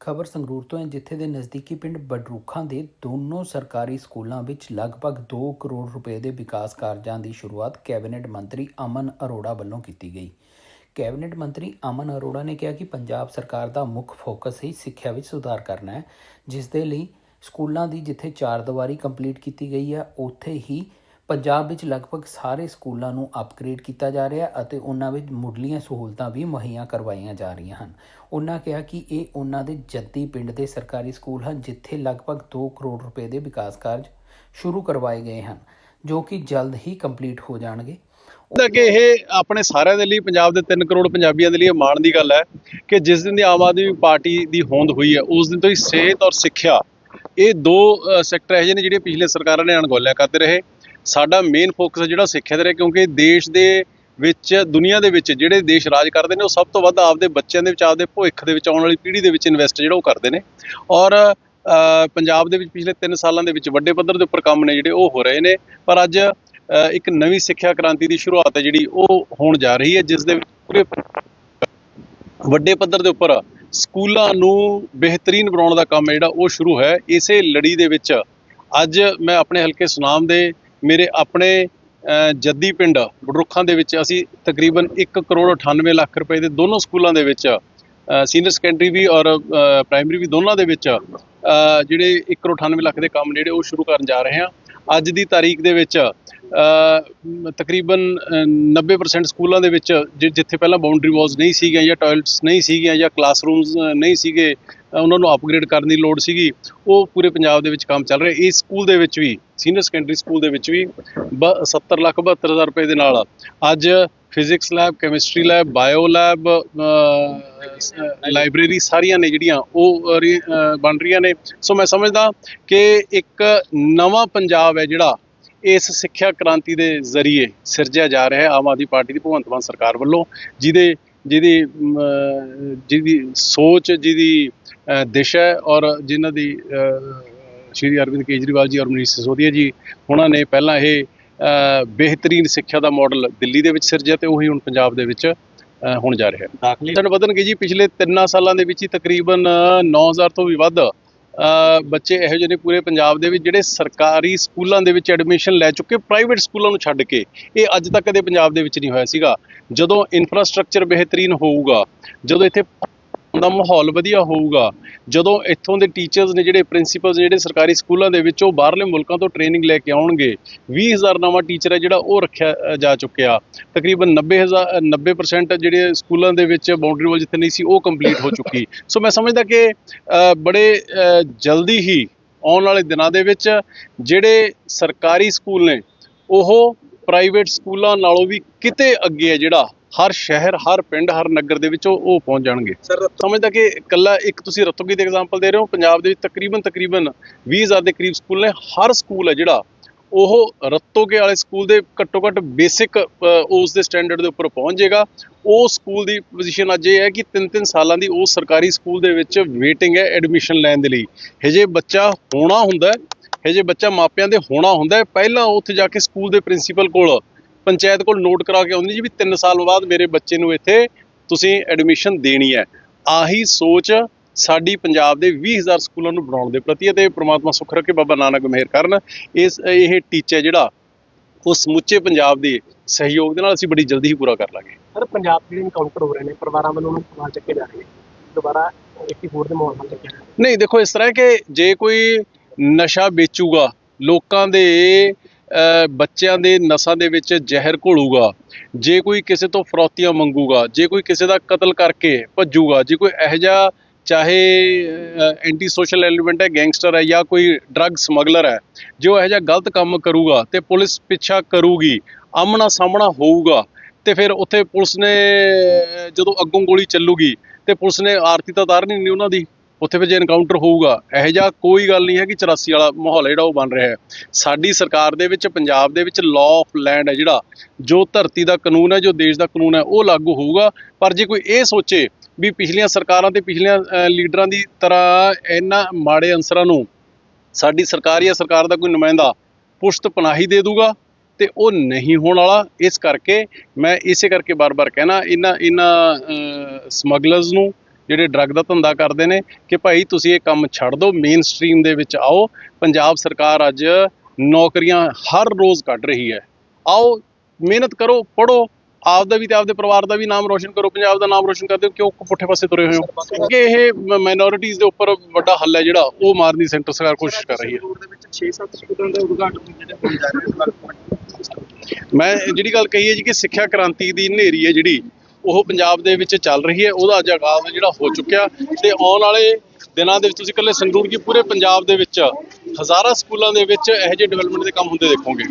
ਖਬਰ ਸੰਗਰੂਰ ਤੋਂ ਹੈ, ਜਿੱਥੇ ਦੇ ਨਜ਼ਦੀਕੀ ਪਿੰਡ ਬਡਰੂਖਾਂ ਦੇ ਦੋਨੋਂ ਸਰਕਾਰੀ ਸਕੂਲਾਂ ਵਿੱਚ ਲਗਭਗ 2 ਕਰੋੜ ਰੁਪਏ ਦੇ ਵਿਕਾਸ ਕਾਰਜਾਂ ਦੀ ਸ਼ੁਰੂਆਤ ਕੈਬਨਿਟ ਮੰਤਰੀ ਅਮਨ ਅਰੋੜਾ ਵੱਲੋਂ ਕੀਤੀ ਗਈ। ਕੈਬਨਿਟ ਮੰਤਰੀ ਅਮਨ ਅਰੋੜਾ ਨੇ ਕਿਹਾ ਕਿ ਪੰਜਾਬ ਸਰਕਾਰ ਦਾ ਮੁੱਖ ਫੋਕਸ ਹੀ ਸਿੱਖਿਆ ਵਿੱਚ ਸੁਧਾਰ ਕਰਨਾ ਹੈ, ਜਿਸ ਦੇ ਲਈ ਸਕੂਲਾਂ ਦੀ ਜਿੱਥੇ ਚਾਰ ਦੀਵਾਰੀ ਕੰਪਲੀਟ ਕੀਤੀ ਗਈ ਹੈ, ਉੱਥੇ ਹੀ ਪੰਜਾਬ ਵਿੱਚ ਲਗਭਗ ਸਾਰੇ ਸਕੂਲਾਂ ਨੂੰ ਅਪਗ੍ਰੇਡ ਕੀਤਾ ਜਾ ਰਿਹਾ ਅਤੇ ਉਹਨਾਂ ਵਿੱਚ ਮੁੱਢਲੀਆਂ ਸਹੂਲਤਾਂ ਵੀ ਮੁਹੱਈਆ ਕਰਵਾਈਆਂ ਜਾ ਰਹੀਆਂ ਹਨ। ਉਹਨਾਂ ਕਿਹਾ ਕਿ ਇਹ ਉਹਨਾਂ ਦੇ ਜੱਦੀ ਪਿੰਡ ਦੇ ਸਰਕਾਰੀ ਸਕੂਲ ਹਨ, ਜਿੱਥੇ ਲਗਭਗ 2 ਕਰੋੜ ਰੁਪਏ ਦੇ ਵਿਕਾਸ ਕਾਰਜ ਸ਼ੁਰੂ ਕਰਵਾਏ ਗਏ ਹਨ, ਜੋ ਕਿ ਜਲਦ ਹੀ ਕੰਪਲੀਟ ਹੋ ਜਾਣਗੇ। ਤਾਂ ਕਿ ਇਹ ਆਪਣੇ ਸਾਰਿਆਂ ਦੇ ਲਈ, ਪੰਜਾਬ ਦੇ 3 ਕਰੋੜ ਪੰਜਾਬੀਆਂ ਦੇ ਲਈ ਇਹ ਮਾਣ ਦੀ ਗੱਲ ਹੈ ਕਿ ਜਿਸ ਦਿਨ ਦੀ ਆਮ ਆਦਮੀ ਪਾਰਟੀ ਦੀ ਹੋਂਦ ਹੋਈ ਹੈ, ਉਸ ਦਿਨ ਤੋਂ ਹੀ ਸਿਹਤ ਔਰ ਸਿੱਖਿਆ, ਇਹ ਦੋ ਸੈਕਟਰ ਇਹੋ ਜਿਹੇ ਨੇ ਜਿਹੜੇ ਪਿਛਲੇ ਸਰਕਾਰਾਂ ਨੇ ਅਣਗੌਲਿਆ ਕਰਦੇ ਰਹੇ। ਸਾਡਾ ਮੇਨ ਫੋਕਸ ਜਿਹੜਾ ਸਿੱਖਿਆ ਤੇ ਰਿਹਾ ਕਿਉਂਕਿ ਦੇਸ਼ ਦੇ ਵਿੱਚ, ਦੁਨੀਆ ਦੇ ਵਿੱਚ ਜਿਹੜੇ ਦੇਸ਼ ਰਾਜ ਕਰਦੇ ਨੇ, ਉਹ ਸਭ ਤੋਂ ਵੱਧ ਆਪਦੇ ਬੱਚਿਆਂ ਦੇ ਵਿੱਚ, ਆਪਦੇ ਭਵਿੱਖ ਦੇ ਵਿੱਚ ਆਉਣ ਵਾਲੀ ਪੀੜ੍ਹੀ ਦੇ ਵਿੱਚ ਇਨਵੈਸਟ ਜਿਹੜਾ ਉਹ ਕਰਦੇ ਨੇ। ਔਰ ਪੰਜਾਬ ਦੇ ਵਿੱਚ ਪਿਛਲੇ 3 ਸਾਲਾਂ ਦੇ ਵਿੱਚ ਵੱਡੇ ਪੱਧਰ ਦੇ ਉੱਪਰ ਕੰਮ ਨੇ ਜਿਹੜੇ ਉਹ ਹੋ ਰਹੇ ਨੇ। ਪਰ ਅੱਜ ਇੱਕ ਨਵੀਂ ਸਿੱਖਿਆ ਕ੍ਰਾਂਤੀ ਦੀ ਸ਼ੁਰੂਆਤ ਹੈ ਜਿਹੜੀ ਉਹ ਹੋਣ ਜਾ ਰਹੀ ਹੈ, ਜਿਸ ਦੇ ਵਿੱਚ ਪੂਰੇ ਵੱਡੇ ਪੱਧਰ ਦੇ ਉੱਪਰ ਸਕੂਲਾਂ ਨੂੰ ਬਿਹਤਰੀਨ ਬਣਾਉਣ ਦਾ ਕੰਮ ਹੈ ਜਿਹੜਾ ਉਹ ਸ਼ੁਰੂ ਹੈ। ਇਸੇ ਲੜੀ ਦੇ ਵਿੱਚ ਅੱਜ ਮੈਂ ਆਪਣੇ ਹਲਕੇ ਸੁਨਾਮ ਦੇ ਮੇਰੇ ਆਪਣੇ ਜੱਦੀ ਪਿੰਡ ਬੜਰੁੱਖਾਂ ਦੇ ਵਿੱਚ ਅਸੀਂ ਤਕਰੀਬਨ 1 ਕਰੋੜ 98 ਲੱਖ ਰੁਪਏ ਦੇ ਦੋਨੋਂ ਸਕੂਲਾਂ ਦੇ ਵਿੱਚ ਸੀਨੀਅਰ ਸੈਕੰਡਰੀ ਵੀ ਔਰ ਪ੍ਰਾਇਮਰੀ ਵੀ ਦੋਨਾਂ ਦੇ ਵਿੱਚ ਜਿਹੜੇ 1 ਕਰੋੜ 98 ਲੱਖ ਦੇ ਕੰਮ ਜਿਹੜੇ ਉਹ ਸ਼ੁਰੂ ਕਰਨ ਜਾ ਰਹੇ ਹਾਂ। ਅੱਜ ਦੀ ਤਾਰੀਖ ਦੇ ਵਿੱਚ ਤਕਰੀਬਨ ਅ, 90% ਸਕੂਲਾਂ ਦੇ ਵਿੱਚ ਜਿੱਥੇ ਪਹਿਲਾਂ ਬਾਉਂਡਰੀ ਵਾਲਸ ਨਹੀਂ ਸੀਗੀਆਂ ਜਾਂ ਟਾਇਲਟਸ ਨਹੀਂ ਸੀਗੀਆਂ ਜਾਂ ਕਲਾਸਰੂਮਸ ਨਹੀਂ ਸੀਗੇ ਉਹਨਾਂ ਨੂੰ ਅਪਗ੍ਰੇਡ ਕਰਨ ਦੀ ਲੋੜ ਸੀਗੀ। ਉਹ ਪੂਰੇ ਪੰਜਾਬ ਦੇ ਵਿੱਚ ਕੰਮ ਚੱਲ ਰਿਹਾ। ਇਸ ਸਕੂਲ ਦੇ ਵਿੱਚ ਵੀ ਸੀਨੀਅਰ ਸੈਕੰਡਰੀ ਸਕੂਲ ਦੇ ਵਿੱਚ ਵੀ ਬ- 70 ਲੱਖ 72 ਹਜ਼ਾਰ ਰੁਪਏ ਦੇ ਨਾਲ ਅੱਜ physics lab chemistry lab bio lab library ਸਾਰੀਆਂ ਨੇ ਜਿਹੜੀਆਂ ਉਹ ਬਣ ਰਹੀਆਂ ਨੇ। ਸੋ ਮੈਂ ਸਮਝਦਾ ਕਿ ਇੱਕ ਨਵਾਂ ਪੰਜਾਬ ਹੈ ਜਿਹੜਾ ਇਸ ਸਿੱਖਿਆ ਕ੍ਰਾਂਤੀ ਦੇ ਜ਼ਰੀਏ ਸਿਰਜਿਆ ਜਾ ਰਿਹਾ ਹੈ। ਆਮ ਆਦਮੀ ਪਾਰਟੀ ਦੀ ਭਗਵੰਤ ਮਾਨ ਸਰਕਾਰ ਵੱਲੋਂ, ਜਿਹਦੇ ਜਿਹਦੀ ਜਿਹਦੀ ਸੋਚ ਜਿਹਦੀ ਦਿਸ਼ਾ ਹੈ ਔਰ ਜਿਨ੍ਹਾਂ ਦੀ ਸ਼੍ਰੀ ਅਰਵਿੰਦ ਕੇਜਰੀਵਾਲ ਜੀ ਔਰ ਮਨੀਸ਼ ਸਿਸੋਦੀਆ ਜੀ ਉਹਨਾਂ ਨੇ ਪਹਿਲਾਂ ਇਹ ਬਿਹਤਰੀਨ ਸਿੱਖਿਆ ਦਾ ਮਾਡਲ ਦਿੱਲੀ ਦੇ ਵਿੱਚ ਸਿਰਜਿਆ ਤੇ ਉਹੀ ਹੁਣ ਪੰਜਾਬ ਦੇ ਵਿੱਚ ਹੋਣ ਜਾ ਰਿਹਾ ਹੈ। ਦਾਖਲੇ ਵਧਣਗੇ ਜੀ ਪਿਛਲੇ 3 ਸਾਲਾਂ ਦੇ ਵਿੱਚ ਹੀ ਤਕਰੀਬਨ 9000 ਤੋਂ ਵੀ ਵੱਧ ਬੱਚੇ ਇਹੋ ਜਿਹੇ ਨੇ ਪੂਰੇ ਪੰਜਾਬ ਦੇ ਵਿੱਚ ਜਿਹੜੇ ਸਰਕਾਰੀ ਸਕੂਲਾਂ ਦੇ ਵਿੱਚ ਐਡਮਿਸ਼ਨ ਲੈ ਚੁੱਕੇ ਪ੍ਰਾਈਵੇਟ ਸਕੂਲਾਂ ਨੂੰ ਛੱਡ ਕੇ। ਇਹ ਅੱਜ ਤੱਕ ਕਦੇ ਪੰਜਾਬ ਦੇ ਵਿੱਚ ਨਹੀਂ ਹੋਇਆ ਸੀਗਾ। ਜਦੋਂ ਇਨਫਰਾਸਟ੍ਰਕਚਰ ਬਿਹਤਰੀਨ ਹੋਊਗਾ, ਜਦੋਂ ਇੱਥੇ ਦਾ ਮਾਹੌਲ ਵਧੀਆ ਹੋਊਗਾ। ਜਦੋਂ ਇੱਥੋਂ ਦੇ ਟੀਚਰਸ ਨੇ ਜਿਹੜੇ ਪ੍ਰਿੰਸੀਪਲਸ ਜਿਹੜੇ ਸਰਕਾਰੀ ਸਕੂਲਾਂ ਦੇ ਵਿੱਚ ਉਹ ਬਾਹਰਲੇ ਮੁਲਕਾਂ ਤੋਂ ਟ੍ਰੇਨਿੰਗ ਲੈ ਕੇ ਆਉਣਗੇ 20000 ਨਵਾਂ ਟੀਚਰ ਹੈ ਜਿਹੜਾ ਉਹ ਰੱਖਿਆ ਜਾ ਚੁੱਕਿਆ। ਤਕਰੀਬਨ 90000 90% ਜਿਹੜੇ ਸਕੂਲਾਂ ਦੇ ਵਿੱਚ ਬਾਉਂਡਰੀ ਵਾਲ ਜਿੱਥੇ ਨਹੀਂ ਸੀ, ਉਹ ਕੰਪਲੀਟ ਹੋ ਚੁੱਕੀ। ਸੋ ਮੈਂ ਸਮਝਦਾ ਕਿ ਬੜੇ ਜਲਦੀ ਹੀ ਆਉਣ ਵਾਲੇ ਦਿਨਾਂ ਦੇ ਵਿੱਚ ਜਿਹੜੇ ਸਰਕਾਰੀ ਸਕੂਲ ਨੇ, ਉਹ ਪ੍ਰਾਈਵੇਟ ਸਕੂਲਾਂ ਨਾਲੋਂ ਵੀ ਕਿਤੇ ਅੱਗੇ ਹੈ ਜਿਹੜਾ ਹਰ ਸ਼ਹਿਰ ਹਰ ਪਿੰਡ ਹਰ ਨਗਰ ਦੇ ਵਿੱਚ ਉਹ ਪਹੁੰਚ ਜਾਣਗੇ। ਸਰ ਸਮਝਦਾ ਕਿ ਇਕੱਲਾ ਇੱਕ ਤੁਸੀਂ ਰਤੋਗੀ ਦੇ ਐਗਜ਼ਾਮਪਲ ਦੇ ਰਹੇ ਹੋ? ਪੰਜਾਬ ਦੇ ਵਿੱਚ ਤਕਰੀਬਨ ਤਕਰੀਬਨ 20000 ਦੇ ਕਰੀਬ ਸਕੂਲ ਨੇ। ਹਰ ਸਕੂਲ ਹੈ ਜਿਹੜਾ ਉਹ ਰਤੋਗੇ ਵਾਲੇ ਸਕੂਲ ਦੇ ਘੱਟੋ ਘੱਟ ਬੇਸਿਕ ਉਸ ਦੇ ਸਟੈਂਡਰਡ ਦੇ ਉੱਪਰ ਪਹੁੰਚ ਜਾਏਗਾ। ਉਹ ਸਕੂਲ ਦੀ ਪੋਜੀਸ਼ਨ ਅੱਜ ਇਹ ਹੈ ਕਿ 3-3 ਸਾਲਾਂ ਦੀ ਉਹ ਸਰਕਾਰੀ ਸਕੂਲ ਦੇ ਵਿੱਚ ਵੇਟਿੰਗ ਹੈ ਐਡਮਿਸ਼ਨ ਲੈਣ ਦੇ ਲਈ। ਹਜੇ ਬੱਚਾ ਹੋਣਾ ਹੁੰਦਾ ਹੈ ਹਜੇ ਬੱਚਾ ਮਾਪਿਆਂ ਦੇ ਹੋਣਾ ਹੁੰਦਾ ਹੈ। ਪਹਿਲਾਂ ਉੱਥੇ ਜਾ ਕੇ ਸਕੂਲ ਦੇ ਪ੍ਰਿੰਸੀਪਲ ਕੋਲ ਪੰਚਾਇਤ ਕੋਲ ਨੋਟ ਕਰਾ ਕੇ ਆਉਂਦੀ ਜੀ ਵੀ 3 ਸਾਲ ਬਾਅਦ ਮੇਰੇ ਬੱਚੇ ਨੂੰ ਇੱਥੇ ਤੁਸੀਂ ਐਡਮਿਸ਼ਨ ਦੇਣੀ ਹੈ। ਆਹੀ ਸੋਚ ਸਾਡੀ ਪੰਜਾਬ ਦੇ 20000 ਸਕੂਲਾਂ ਨੂੰ ਬਣਾਉਣ ਦੇ ਪ੍ਰਤੀ ਤੇ ਪ੍ਰਮਾਤਮਾ ਸੁੱਖ ਰੱਖੇ ਬਾਬਾ ਨਾਨਕ ਮਿਹਰ ਕਰਨ। ਇਸ ਇਹ ਟੀਚਾ ਜਿਹੜਾ ਉਹ ਸਮੁੱਚੇ ਪੰਜਾਬ ਦੇ ਸਹਿਯੋਗ ਦੇ ਨਾਲ ਅਸੀਂ ਬੜੀ ਜਲਦੀ ਹੀ ਪੂਰਾ ਕਰ ਲਾਂਗੇ। ਸਰ ਪੰਜਾਬ ਜਿਹੜੇ ਇਨਕਾਊਂਟਰ ਹੋ ਰਹੇ ਨੇ ਪਰਿਵਾਰਾਂ ਵੱਲੋਂ ਉਹਨੂੰ ਸਵਾਲ ਚੱਕੇ ਜਾ ਰਹੇ ਨੇ ਦੁਬਾਰਾ 84 ਦੇ ਮਾਹੌਲ ਨਾਲ ਚੱਕਿਆ ਜਾ ਰਿਹਾ। ਨਹੀਂ ਦੇਖੋ ਇਸ ਤਰ੍ਹਾਂ ਕਿ ਜੇ ਕੋਈ ਨਸ਼ਾ ਵੇਚੂਗਾ ਲੋਕਾਂ ਦੇ ਬੱਚਿਆਂ ਦੇ ਨਸਾਂ ਦੇ ਵਿੱਚ ਜ਼ਹਿਰ ਘੋਲੂਗਾ, ਜੇ ਕੋਈ ਕਿਸੇ ਤੋਂ ਫਰੋਤੀਆਂ ਮੰਗੂਗਾ, ਜੇ ਕੋਈ ਕਿਸੇ ਦਾ ਕਤਲ ਕਰਕੇ ਭੱਜੂਗਾ, ਜੇ ਕੋਈ ਇਹੋ ਜਿਹਾ ਚਾਹੇ ਐਂਟੀ ਸੋਸ਼ਲ ਐਲੀਮੈਂਟ ਹੈ ਗੈਂਗਸਟਰ ਹੈ ਜਾਂ ਕੋਈ ਡਰੱਗ ਸਮਗਲਰ ਹੈ, ਜੋ ਇਹੋ ਜਿਹਾ ਗਲਤ ਕੰਮ ਕਰੂਗਾ ਤੇ ਪੁਲਿਸ ਪਿੱਛਾ ਕਰੂਗੀ, ਆਮਣਾ ਸਾਹਮਣਾ ਹੋਊਗਾ, ਤੇ ਫਿਰ ਉੱਥੇ ਪੁਲਿਸ ਨੇ, ਜਦੋਂ ਅੱਗੋਂ ਗੋਲੀ ਚੱਲੂਗੀ, ਤੇ ਪੁਲਿਸ ਨੇ ਆਰਤੀ ਤਾਂ ਤਾਰਨੀ ਨਹੀਂ ਉਹਨਾਂ ਦੀ। ਉੱਥੇ ਫਿਰ ਜੇ ਐਨਕਾਊਂਟਰ ਹੋਊਗਾ, ਇਹੋ ਜਿਹਾ ਕੋਈ ਗੱਲ ਨਹੀਂ ਹੈ ਕਿ 84 ਵਾਲਾ ਮਾਹੌਲ ਜਿਹੜਾ ਉਹ ਬਣ ਰਿਹਾ ਹੈ। ਸਾਡੀ ਸਰਕਾਰ ਦੇ ਵਿੱਚ, ਪੰਜਾਬ ਦੇ ਵਿੱਚ ਲਾਅ ਆਫ ਲੈਂਡ ਹੈ ਜਿਹੜਾ, ਜੋ ਧਰਤੀ ਦਾ ਕਾਨੂੰਨ ਹੈ, ਜੋ ਦੇਸ਼ ਦਾ ਕਾਨੂੰਨ ਹੈ, ਉਹ ਲਾਗੂ ਹੋਊਗਾ। ਪਰ ਜੇ ਕੋਈ ਇਹ ਸੋਚੇ ਵੀ ਪਿਛਲੀਆਂ ਸਰਕਾਰਾਂ ਤੇ ਪਿਛਲੀਆਂ ਲੀਡਰਾਂ ਦੀ ਤਰ੍ਹਾਂ ਇਹਨਾਂ ਮਾੜੇ ਅਨਸਰਾਂ ਨੂੰ ਸਾਡੀ ਸਰਕਾਰ ਜਾਂ ਸਰਕਾਰ ਦਾ ਕੋਈ ਨੁਮਾਇੰਦਾ ਪੁਸ਼ਤ ਪਨਾਹੀ ਦੇ ਦੂਗਾ ਤੇ ਉਹ ਨਹੀਂ ਹੋਣ ਵਾਲਾ, ਇਸ ਕਰਕੇ ਮੈਂ ਇਸੇ ਕਰਕੇ ਬਾਰ-ਬਾਰ ਕਹਿਣਾ, ਇਹਨਾਂ ਇਹਨਾਂ ਸਮਗਲਰਸ ਨੂੰ ਜਿਹੜੇ ਡਰੱਗ ਦਾ ਧੰਦਾ ਕਰਦੇ ਨੇ ਕਿ ਭਾਈ ਤੁਸੀਂ ਇਹ ਕੰਮ ਛੱਡ ਦਿਓ ਮੇਨ ਸਟਰੀਮ ਦੇ ਵਿੱਚ ਆਓ। ਪੰਜਾਬ ਸਰਕਾਰ ਅੱਜ ਨੌਕਰੀਆਂ ਹਰ ਰੋਜ਼ ਕੱਢ ਰਹੀ ਹੈ। ਆਓ ਮਿਹਨਤ ਕਰੋ ਪੜੋ ਆਪਦਾ ਵੀ ਤੇ ਆਪਦੇ ਪਰਿਵਾਰ ਦਾ ਵੀ ਨਾਮ ਰੋਸ਼ਨ ਕਰੋ ਪੰਜਾਬ ਦਾ ਨਾਮ ਰੋਸ਼ਨ ਕਰਦੇ ਹੋ ਕਿਉਂ ਪੁੱਠੇ ਪਾਸੇ ਤੁਰੇ ਹੋਏ ਹੋ? ਕਿ ਇਹ ਮਾਈਨੋਰਿਟੀਜ਼ ਦੇ ਉੱਪਰ ਵੱਡਾ ਹੱਲ ਹੈ ਜਿਹੜਾ ਉਹ ਮਾਰਨ ਦੀ ਸੈਂਟਰ ਸਰਕਾਰ ਕੋਸ਼ਿਸ਼ ਕਰ ਰਹੀ ਹੈ। ਰੋਡ ਦੇ ਵਿੱਚ 6-7 ਸਕੂਲਾਂ ਦਾ ਉਦਘਾਟਨ ਜਿਹੜੇ ਹੋਣ ਜਾ ਰਹੇ ਨੇ। ਮੈਂ ਜਿਹੜੀ ਗੱਲ ਕਹੀ ਹੈ ਜੀ ਕਿ ਸਿੱਖਿਆ ਕ੍ਰਾਂਤੀ ਦੀ ਹਨੇਰੀ ਹੈ ਜਿਹੜੀ ਉਹ ਪੰਜਾਬ ਦੇ ਵਿੱਚ ਚੱਲ ਰਹੀ ਹੈ, ਉਹਦਾ ਅੱਜ ਆਗਾਜ਼ ਜਿਹੜਾ ਹੋ ਚੁੱਕਿਆ ਤੇ ਆਉਣ ਵਾਲੇ ਦਿਨਾਂ ਦੇ ਵਿੱਚ ਤੁਸੀਂ ਇਕੱਲੇ ਸੰਗਰੂਰ ਕੀ ਪੂਰੇ ਪੰਜਾਬ ਦੇ ਵਿੱਚ ਹਜ਼ਾਰਾਂ ਸਕੂਲਾਂ ਦੇ ਵਿੱਚ ਇਹੋ ਜਿਹੇ ਡਿਵੈਲਪਮੈਂਟ ਦੇ ਕੰਮ ਹੁੰਦੇ ਦੇਖੋਗੇ।